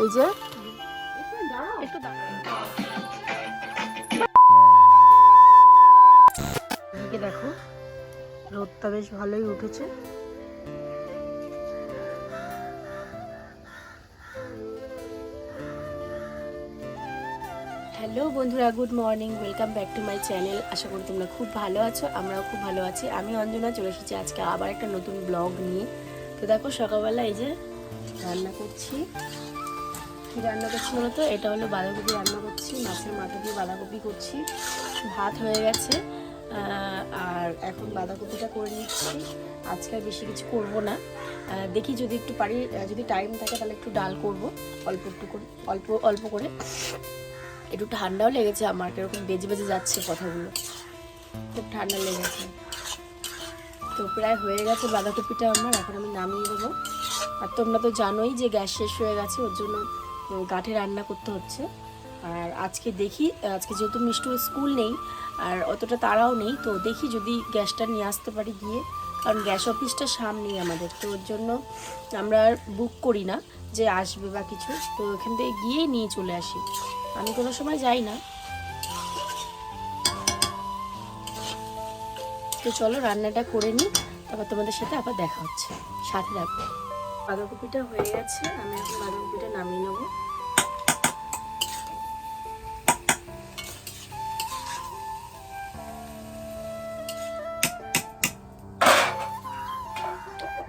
এই যে। দেখো, রোদটা বেশ ভালোই উঠেছে। হ্যালো বন্ধুরা, good morning, welcome back to my channel. আশা করি তোমরা খুব ভালো আছো, আমরাও খুব ভালো আছি। আমি অঞ্জনা, চলে এসেছি আজকে আবার একটা নতুন ব্লগ নিয়ে। তো দেখো সকালবেলা এই যে রান্না করছি। কী রান্না করছি বলো তো এটা হলো বাঁধাকপি রান্না করছি, মাছের মাথা দিয়ে বাঁধাকপি করছি। ভাত হয়ে গেছে আর এখন বাঁধাকপিটা করে নিচ্ছি। আজকে আর বেশি কিছু করব না। দেখি যদি একটু পারি যদি টাইম থাকে তাহলে একটু ডাল করব, অল্প একটু করে, অল্প অল্প করে। একটু ঠান্ডাও লেগেছে আমার, কীরকম বেজে বেজে যাচ্ছে কথাগুলো। খুব ঠান্ডা লেগেছে। তো প্রায় হয়ে গেছে বাঁধাকপিটা আমার, এখন আমি নামিয়ে দেবো। আর তোমরা তো জানোই যে গ্যাস শেষ হয়ে গেছে, ওর জন্য কাঠে রান্না করতে হচ্ছে। আর আজকে দেখি, আজকে যেহেতু মিষ্টুর স্কুল নেই, আর অতটা তাড়াও নেই, তো দেখি যদি গ্যাসটা নিয়ে আসতে পারি গিয়ে। কারণ গ্যাস অফিসটা সামনেই আমাদের, তো ওর জন্য আমরা বুক করি না যে আসবে বা কিছু। তো ওখান থেকে গিয়েই নিয়ে চলে আসি। আমি কোনো সময় যাই না। তো চলো রান্নাটা করে নিই, তারপর তোমাদের সাথে আবার দেখা হচ্ছে। সাথে রাখব বাঁধাকপিটা হয়ে গেছে, আমি এখন বাঁধাকপিটা নামিয়ে নেব।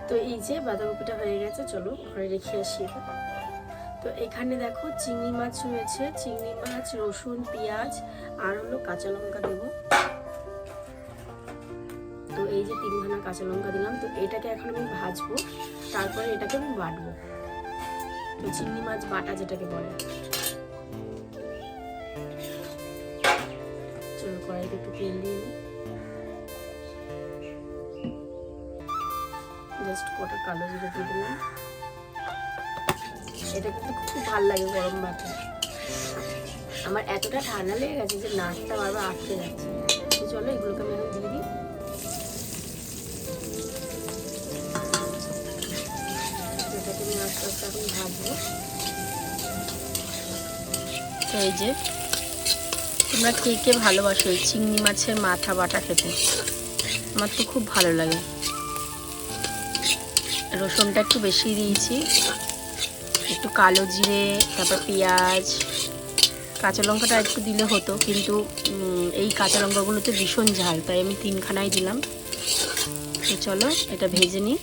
তো এই যে বাঁধাকপিটা হয়ে গেছে, চলো ঘরে রেখে আসি তো এখানে দেখো চিংড়ি মাছ রয়েছে, চিংড়ি মাছ, রসুন, পেঁয়াজ, আর হলো কাঁচা লঙ্কা দেবো। তো এই যে তিনখানা কাঁচা লঙ্কা দিলাম, তো এটাকে এখন আমি ভাজবো। তারপরে এটাকে আমি বাটবো। চিংড়ি মাছ বাটা যেটাকে বলে। চলো কড়াইতে একটু তেল দিয়ে জাস্ট কটা কালো জিরে দিয়ে দিলাম। এটা কিন্তু খুব ভালো লাগে গরম ভাতে। আমার এতটা ঠান্ডা লেগে গেছে যে নাকটা বারবার আটকে যাচ্ছে। চলো এগুলোকে আমি তো এই যে, তোমরা কে কে ভালোবাসো চিংড়ি মাছের মাথা বাটা খেতে? আমার তো খুব ভালো লাগে। রসুনটা একটু বেশি দিয়েছি। একটু কালো জিরে, তারপর পেঁয়াজ, কাঁচা লঙ্কাটা একটু দিলে হতো, কিন্তু এই কাঁচা লঙ্কাগুলোতে ভীষণ ঝাল, তাই আমি তিনখানাই দিলাম। তো চলো, এটা ভেজে নিই।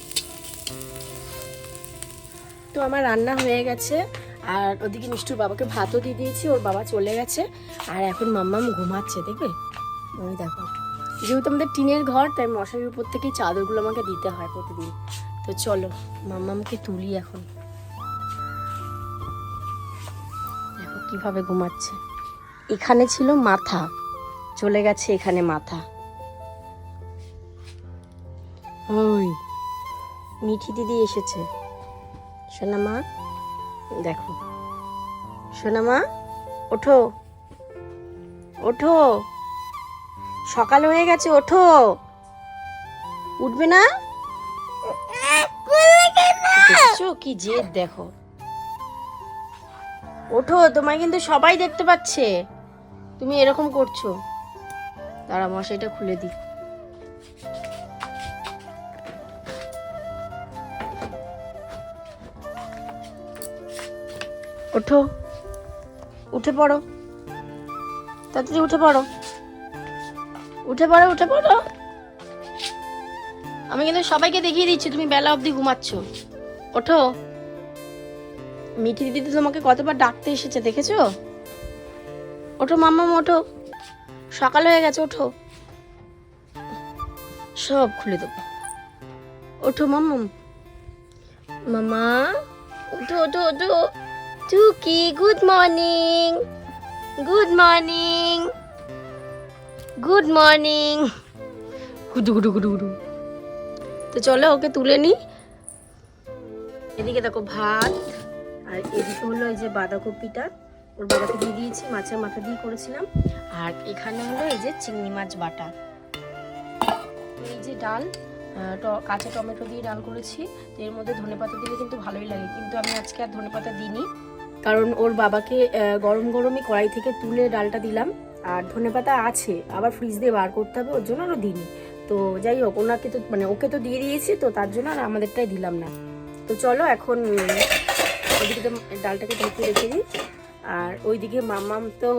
তো আমার রান্না হয়ে গেছে। আর ওদিকে মিষ্টুর বাবাকে ভাতও দিয়ে দিয়েছি, ওর বাবা চলে গেছে। আর এখন মাম্মাম ঘুমাচ্ছে, দেখবে? ওই দেখো। যেহেতু আমাদের টিনের ঘর, তাই মশারির উপর থেকে চাদরগুলো আমাকে দিতে হয় প্রতিদিন। তো চলো, মাম্মামকে তুলি এখন। দেখো কীভাবে ঘুমাচ্ছে। এখানে ছিল মাথা, চলে গেছে এখানে মাথা। ওই, মিঠি দিদি এসেছে। সোনা মা, দেখো। সোনা মা, ওঠো। ওঠো। সকাল হয়ে গেছে, ওঠো। উঠবে না? কি জেদ দেখো। ওঠো, তোমায় কিন্তু সবাই দেখতে পাচ্ছে। তুমি এরকম করছ। দাঁড়া মশাইটা খুলে দিই। ওঠো। উঠে পড়ো। তাড়াতাড়ি উঠে পড়ো। উঠে পড়ো উঠে পড়ো। আমি কিন্তু সবাইকে দেখিয়ে দিচ্ছি, তুমি বেলা অবধি ঘুমাচ্ছ। ওঠো। মিঠি দিদি তো তোমাকে কতবার ডাকতে এসেছে, দেখেছ? ওঠো মাম্মা, ওঠো। সকাল হয়ে গেছে, ওঠো। সব খুলে দেবো। ওঠো মাম্মাম মামা ওঠো ওঠো ওঠো। টুকি good morning good morning good morning গুডু গুডু গুডু গুডু তো চলো ওকে তুলে নিই এদিকে দেখো ভাত আর এদিকে হলো এই যে বাঁধাকপিটা। ওর দিয়ে দিয়েছি মাছের মাথা দিয়ে করেছিলাম। আর এখানে হলো এই যে চিংড়ি মাছ বাটা। এই যে ডাল কাঁচা টমেটো দিয়ে ডাল করেছি। এর মধ্যে ধনেপাতা দিলে কিন্তু ভালোই লাগে। কিন্তু আমি আজকে আর ধনেপাতা দিইনি। কারণ ওর বাবাকে গরম গরমই কড়াই থেকে তুলে ডালটা দিলাম। আর ধনেপাতা আছে, আবার ফ্রিজ দিয়ে বার করতে হবে, ওর জন্য আরও দিইনি। তো যাই হোক, ওনাকে তো মানে ওকে তো দিয়ে দিয়েছি, তো তার জন্য আর আমাদেরটাই দিলাম না। তো চলো এখন ওইদিকে তো ডালটাকে ঢেকে রেখে দিই। আর ওইদিকে মামাম তো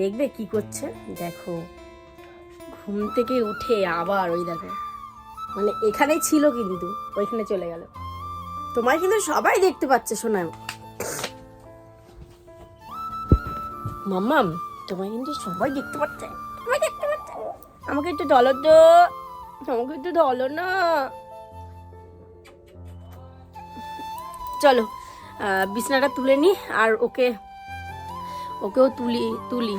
দেখবে কি করছে? দেখো, ঘুম থেকে উঠে আবার ওই দেখো মানে এখানেই ছিল কিন্তু, ওইখানে চলে গেল। তোমার কিন্তু সবাই দেখতে পাচ্ছে শোনায় মাম্মাম, তোমায় কিন্তু সবাই দেখতে পাচ্ছে। সবাই দেখতে পাচ্ছে। আমাকে একটু ডলো তো। আমাকে একটু ডলো না। চলো বিছনাটা তুলে নি আর ওকে, ওকেও তুলি তুলি।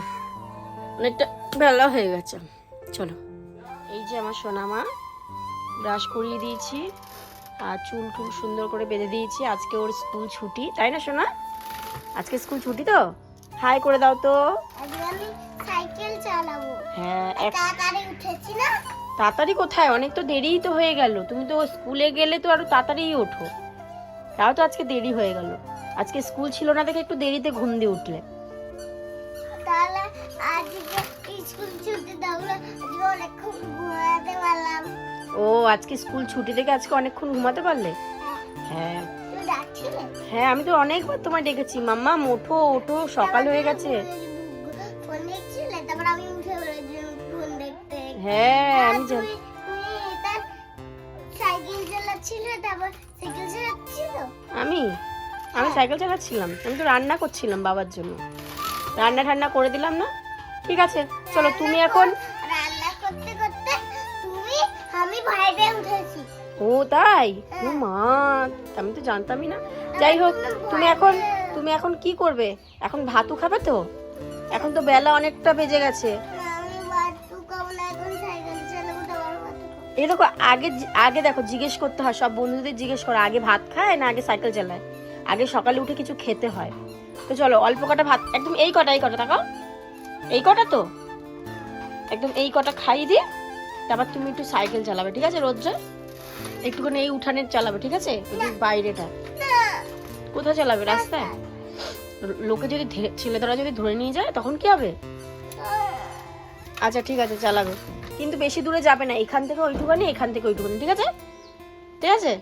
অনেকটা বেলা হয়ে গেছে। চলো। এই যে আমার সোনামা, ব্রাশ করিয়ে দিয়েছি আর চুল টুল সুন্দর করে বেঁধে দিয়েছি। আজকে ওর স্কুল ছুটি, তাই না সোনা? আজকে স্কুল ছুটি তো? হাই করে দাও তো। আমি সাইকেল চালাবো। হ্যাঁ তাড়াতাড়ি উঠেছি না? তাড়াতাড়ি কোথায়? অনেক তো দেরিই তো হয়ে গেল। তুমি তো স্কুলে গেলে তো আরও তাড়াতাড়িই ওঠো। তাও তো আজকে দেরি হয়ে গেল। আজকে স্কুল ছিল না দেখে একটু দেরিতে ঘুম দিয়ে উঠলে। তাহলে আজকে স্কুল ছুটি থাকলে আজকে অনেকক্ষণ ঘুমাতে পারলাম। ও আজকে স্কুল ছুটি থেকে আজকে অনেকক্ষণ ঘুমাতে পারলে? হ্যাঁ। ডাকছিলে হ্যাঁ আমি তো অনেকবার তোমায় ডেকেছি। মাম্মা ওঠো ওঠো সকাল হয়ে গেছে। হ্যাঁ আমি আমি? আমি সাইকেল চালাচ্ছিলাম। আমি তো রান্না করছিলাম বাবার জন্য। রান্না ঠান্না করে দিলাম না? ঠিক আছে, চলো তুমি এখন রান্না করতে করতে তুমি আমি বাইরে উঠেছি। ও তাই? ও মা, আমি তো জানতামই না। যাই হোক, তুমি এখন তুমি এখন কি করবে? এখন ভাতু খাবে তো? এখন তো বেলা অনেকটা বেজে গেছে। এই দেখো, আগে আগে দেখো, জিজ্ঞেস করতে হয়, সব বন্ধুদের জিজ্ঞেস করো, আগে ভাত খায় না আগে সাইকেল চালায়? আগে সকালে উঠে কিছু খেতে হয়। তো চলো, অল্প কটা ভাত, একদম এই কটা এই কটা, তাকাও। এই কটা তো? একদম এই কটা খাইয়ে দিয়ে, তারপর তুমি একটু সাইকেল চালাবে, ঠিক আছে রোজ? একটুখানি এই উঠানে চালাবে ঠিক আছে? বাইরেটা। কোথায় চালাবে? রাস্তায়। লোকে যদি ধে- ছেলেধরা যদি ধরে নিয়ে যায় তখন কি হবে? আচ্ছা ঠিক আছে চালাবে। কিন্তু বেশি দূরে যাবে না এখান থেকে ওইটুখানি এখান থেকে ওইটুখানি ঠিক আছে? ঠিক আছে?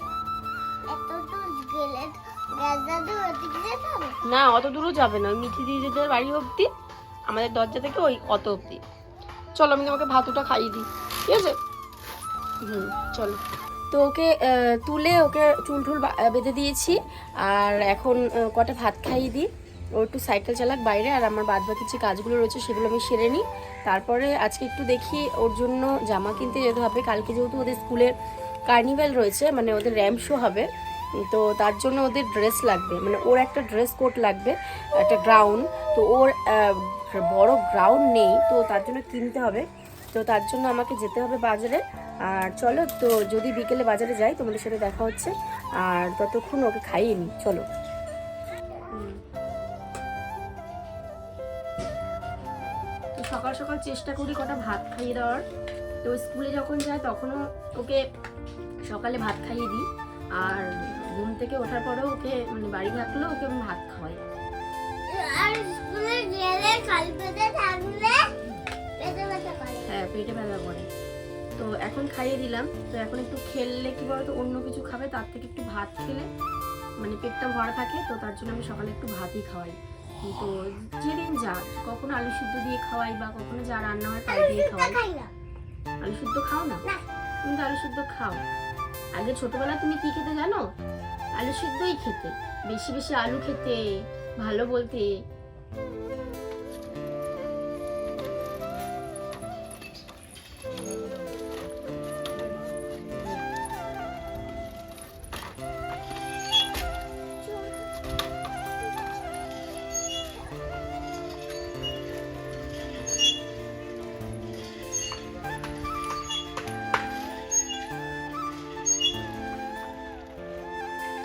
না অত দূরও যাবে না। মিঠি দিদিদের বাড়ি অবধি আমাদের দরজা থেকে ওই অত অবধি। চলো আমি তোমাকে ভাতুটা খাইয়ে দিই। ঠিক আছে? হুম চলো। তো ওকে তুলে ওকে চুল টুল বেঁধে দিয়েছি। আর এখন কটা ভাত খাইয়ে দিই। ও একটু সাইকেল চালাক বাইরে, আর আমার বাদ বাকি যে কাজগুলো রয়েছে সেগুলো আমি সেরে নিই। তারপরে আজকে একটু দেখি ওর জন্য জামা কিনতে যেতে হবে। কালকে যেহেতু ওদের স্কুলের কার্নিভ্যাল রয়েছে মানে ওদের র্যাম্প শো হবে, তো তার জন্য ওদের ড্রেস লাগবে। মানে ওর একটা ড্রেস কোড লাগবে, একটা গ্রাউন্ড তো ওর বড় গ্রাউন্ড নেই, তো তার জন্য কিনতে হবে। তো তার জন্য আমাকে যেতে হবে বাজারে। আর চলো তো যদি বিকেলে বাজারে যাই তোমাদের সাথে দেখা হচ্ছে। আর ততক্ষণ ওকে খাইয়ে নিই চলো। তো সকাল সকাল চেষ্টা করি কটা ভাত খাইয়ে দেওয়ার। তো স্কুলে যখন যায় তখনও ওকে সকালে ভাত খাইয়ে দিই। আর ঘুম থেকে ওঠার পরেও ওকে মানে বাড়ি থাকলেও ওকে আমি ভাত খাওয়াই। আর স্কুলে গেলে খালি পেটে থাকলে পেটে ব্যথা করে। হ্যাঁ পেটে ব্যথা করে। তো এখন খাইয়ে দিলাম। তো এখন একটু খেললে কি বলতো অন্য কিছু খাবে তার থেকে একটু ভাত খেলে। মানে পেটটা ভরা থাকে তো তার জন্য আমি সকালে একটু ভাতই খাওয়াই। তো যেদিন যা কখনো আলু সিদ্ধ দিয়ে খাওয়াই বা কখনো যা রান্না হয় তাই দিয়ে খাওয়াই। আলু সিদ্ধ খাও না? না। তুমি তো আলু সিদ্ধ খাও। আগে ছোটবেলায় তুমি কি খেতে জানো? আলু সিদ্ধই খেতে। বেশি বেশি আলু খেতে ভালো বলতে।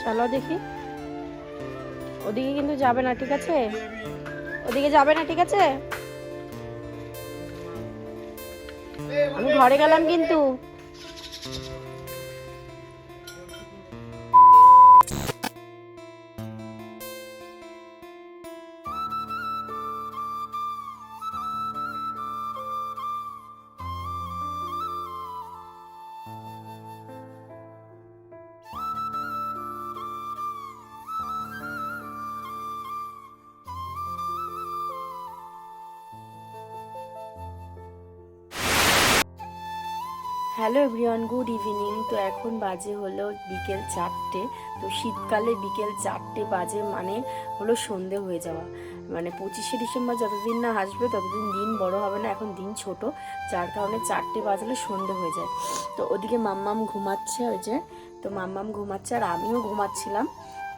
চলো দেখি। ওদিকে কিন্তু যাবে না, ঠিক আছে? ওদিকে যাবে না, ঠিক আছে? আমি ঘরে গেলাম কিন্তু। হ্যালো এভরিওয়ান গুড ইভিনিং তো এখন বাজে হলো বিকেল চারটে। তো শীতকালে বিকেল চারটে বাজে মানে হলো সন্ধে হয়ে যাওয়া। মানে পঁচিশে ডিসেম্বর যতদিন না আসবে, ততদিন দিন বড় হবে না, এখন দিন ছোট। যার কারণে চারটে বাজলে সন্ধে হয়ে যায়। তো ওদিকে মাম্মাম ঘুমাচ্ছে ওই যে, তো মাম্মাম ঘুমাচ্ছে আর আমিও ঘুমাচ্ছিলাম।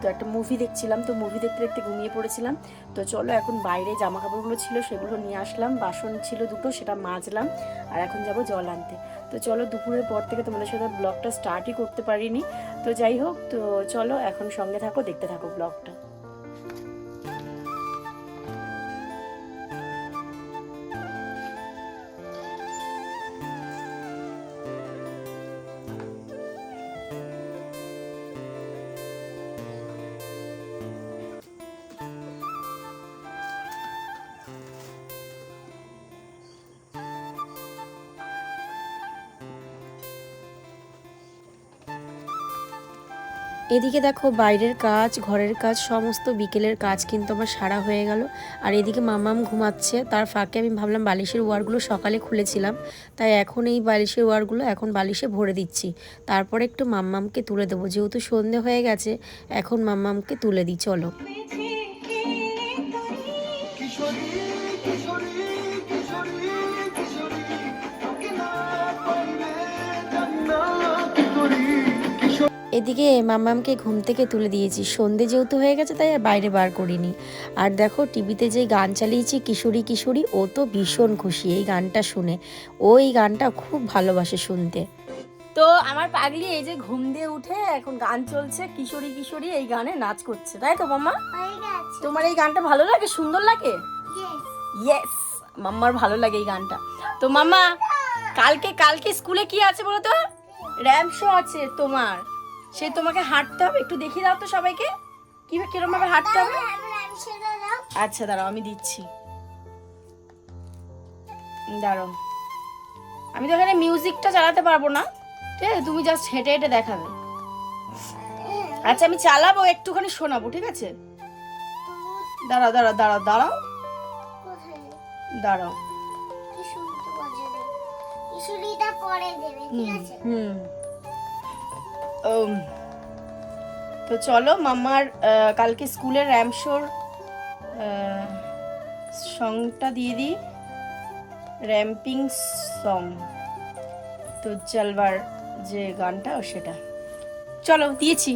তো একটা মুভি দেখছিলাম, তো মুভি দেখতে দেখতে ঘুমিয়ে পড়েছিলাম। তো চলো এখন বাইরে জামা কাপড়গুলো ছিল সেগুলো নিয়ে আসলাম, বাসন ছিল দুটো, সেটা মাজলাম আর এখন যাব জল আনতে। তো চলো দুপুরের পর থেকে তোমাদের সাথে ব্লগটা স্টার্টই করতে পারিনি। তো যাই হোক, তো চলো এখন সঙ্গে থাকো, দেখতে থাকো ব্লগটা এদিকে দেখো বাইরের কাজ, ঘরের কাজ, সমস্ত বিকেলের কাজ কিন্তু আমার সারা হয়ে গেল। আর এদিকে মামাম ঘুমাচ্ছে, তার ফাঁকে আমি ভাবলাম বালিশের ওয়ারগুলো সকালে খুলেছিলাম, তাই এখন এই বালিশের ওয়ারগুলো এখন বালিশে ভরে দিচ্ছি। তারপরে একটু মাম্মামকে তুলে দেবো, যেহেতু সন্ধে হয়ে গেছে, এখন মাম্মামকে তুলে দিই, চলো। এদিকে মাম্মামকে ঘুম থেকে তুলে দিয়েছি। সন্ধে যেহেতু হয়ে গেছে তাই আর বাইরে বার করিনি। আর দেখো টিভিতে যে গান চালিয়েছি কিশোরী কিশোরী ও তো ভীষণ খুশি এই গানটা শুনে। ও এই গানটা খুব ভালোবাসে শুনতে। তো আমার পাগলি এই যে ঘুম দিয়ে উঠে এখন গান চলছে কিশোরী কিশোরী এই গানে নাচ করছে। তাই তো মাম্মা? তোমার এই গানটা ভালো লাগে? সুন্দর লাগে? ইয়েস মাম্মার ভালো লাগে এই গানটা। তো মাম্মা কালকে কালকে স্কুলে কি আছে বলো তো? র্যাম শো আছে তোমার। সে তোমাকে হাঁটতে হবে? একটু দেখিয়ে দাও তো সবাইকে। কি কিরম ভাবে হাঁটতে হবে? আচ্ছা দাঁড়াও আমি দিচ্ছি। দাঁড়াও। আমি তো এখানে মিউজিকটা চালাতে পারব না। ঠিক আছে তুমি জাস্ট হেঁটে হেঁটে দেখাবে। আচ্ছা আমি চালাবো একটুখানি শোনাবো ঠিক আছে? দাঁড়াও দাঁড়াও দাঁড়াও দাঁড়াও। দাঁড়াও। হুম। তো চলো, মামার কালকে স্কুলের র্যামশোর সংটা দিয়ে দিই। র্যাম্পিং সং তো চলবার যে গানটা সেটা। চলো, দিয়েছি।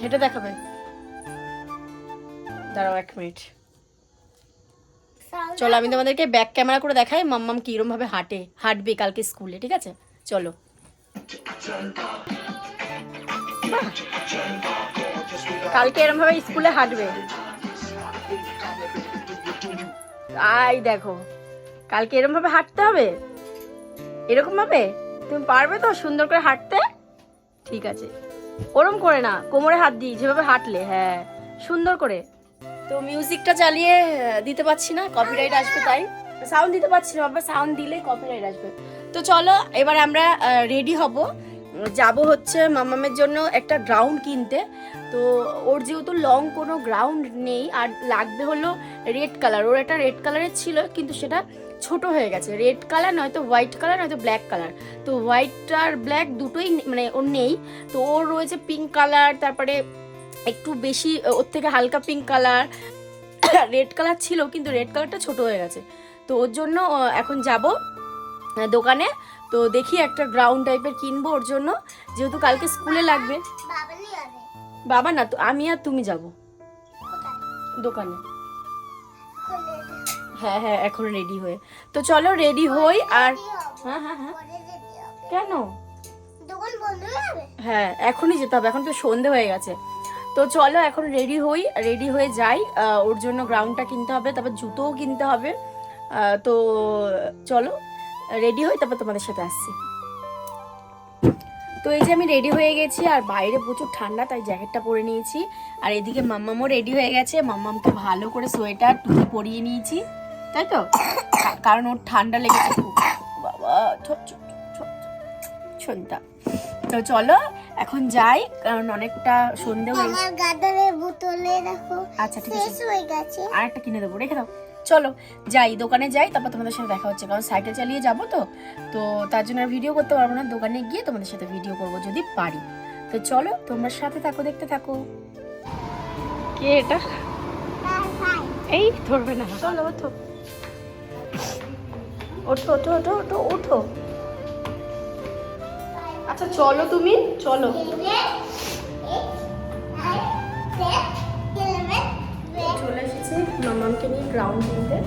হেঁটে দেখাবে। দাঁড়াও এক মিনিট। চলো, আমি তোমাদেরকে ব্যাক ক্যামেরা করে দেখাই, মাম্মাম কিরম ভাবে হাঁটে, হাঁটবে কালকে স্কুলে, ঠিক আছে? চলো। কালকে এরম ভাবে স্কুলে হাঁটবে। আই দেখো, কালকে এরম ভাবে হাঁটতে হবে? এরকম ভাবে? তুমি পারবে তো সুন্দর করে হাঁটতে? ঠিক আছে। ওরম করে না, কোমরে হাত দিই, যেভাবে হাঁটলে হ্যাঁ সুন্দর করে। তো মিউজিকটা চালিয়ে দিতে পারছি না কপিরাইট আসবে তাই। সাউন্ড দিতে পারছি না, বাবা সাউন্ড দিলে কপিরাইট আসবে। তো চলো, এবার আমরা রেডি হব। যাব হচ্ছে মামামের জন্য একটা গ্রাউন্ড কিনতে। তো ওর যেহেতু লং কোনো গ্রাউন্ড নেই, আর লাগবে হলো রেড কালার ওর একটা রেড কালারের ছিল, কিন্তু সেটা ছোট হয়ে গেছে। রেড কালার নয়তো হোয়াইট কালার নয়তো ব্ল্যাক কালার তো হোয়াইট আর ব্ল্যাক দুটোই মানে ওর নেই। তো ওর রয়েছে পিঙ্ক কালার তারপরে একটু বেশি ওর থেকে হালকা পিঙ্ক কালার রেড কালার ছিল, কিন্তু রেড কালারটা ছোট হয়ে গেছে। তো ওর জন্য এখন যাব। দোকানে। তো দেখি একটা গ্রাউন্ড টাইপের কিনবো ওর জন্য। যেহেতু কালকে স্কুলে লাগবে। বাবা না, তো আমি আর তুমি যাব। দোকানে। হ্যাঁ হ্যাঁ এখন রেডি হয়ে। তো চলো রেডি হই আর হ্যাঁ হ্যাঁ হ্যাঁ। কেন? হয়ে হ্যাঁ এখনই যেতে হবে। এখন তো সন্ধে হয়ে গেছে। তো চলো এখন রেডি হই রেডি হয়ে যাই। ওর জন্য গ্রাউন্ডটা কিনতে হবে, তারপর জুতোও কিনতে হবে। তো চলো। রেডি হই তারপর তোমাদের সাথে আসছি। তো এই যে আমি রেডি হয়ে গেছি আর বাইরে প্রচুর ঠান্ডা তাই জ্যাকেটটা পরে নিয়েছি। আর এদিকে মাম্মামও রেডি হয়ে গেছে। মাম্মামকে ভালো করে সোয়েটার টুপি পরিয়ে নিয়েছি তাই তো? কারণ ওর ঠান্ডা লেগেছে খুব। বাবা তো চলো এখন যাই কারণ অনেকটা সন্ধে হয়ে দেখো আচ্ছা ঠিক আছে। গেছে। আর একটা কিনে দেবো রেখে দাও। চলো যাই দোকানে যাই তারপর তোমাদের সাথে দেখা হচ্ছে কারণ সাইকেল চালিয়ে যাব তো। তো তার জন্য আর ভিডিও করতে পারব না দোকানে গিয়ে তোমাদের সাথে ভিডিও করব যদি পারি। তো চলো তোমরা সাথে থাকো দেখতে থাকো। কে এটা? এই ধরবে না। চলো ওঠো। ওঠো ওঠো ওঠো ওঠো ওঠো। আচ্ছা চলো তুমি চলো চলে। মামামকে নিয়ে গ্রাউন্ড কিনতে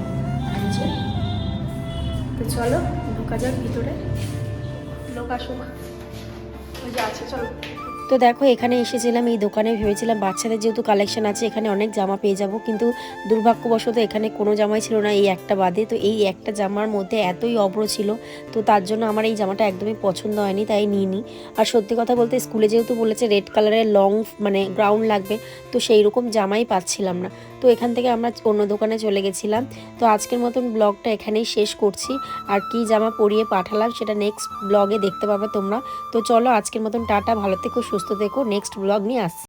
আনছে তো চলো, ঢোকা যাক ভিতরে। লোক আসুক। ওই যে আছে, চলো। তো দেখো, এখানে এসেছিলাম, এই দোকানে ভেবেছিলাম বাচ্চাদের যেহেতু কালেকশন আছে, এখানে অনেক জামা পেয়ে যাব। কিন্তু দুর্ভাগ্যবশত এখানে কোনো জামাই ছিল না এই একটা বাদে। তো এই একটা জামার মধ্যে এতই অব্র ছিল, তো তার জন্য আমার এই জামাটা একদমই পছন্দ হয়নি, তাই নিইনি। আর সত্যি কথা বলতে, স্কুলে যেহেতু বলেছে রেড কালারের লং মানে গ্রাউন্ড লাগবে, তো সেই রকম জামাই পাচ্ছিলাম না। তো এখান থেকে আমরা অন্য দোকানে চলে গেছিলাম। তো আজকের মতন ব্লগটা এখানেই শেষ করছি। আর কি জামা পরিয়ে পাঠালাম সেটা নেক্সট ব্লগে দেখতে পাবে তোমরা। তো চলো আজকের মতন টাটা, ভালো থেকো, সুস্থ থেকো। নেক্সট ব্লগ নিয়ে আসছি।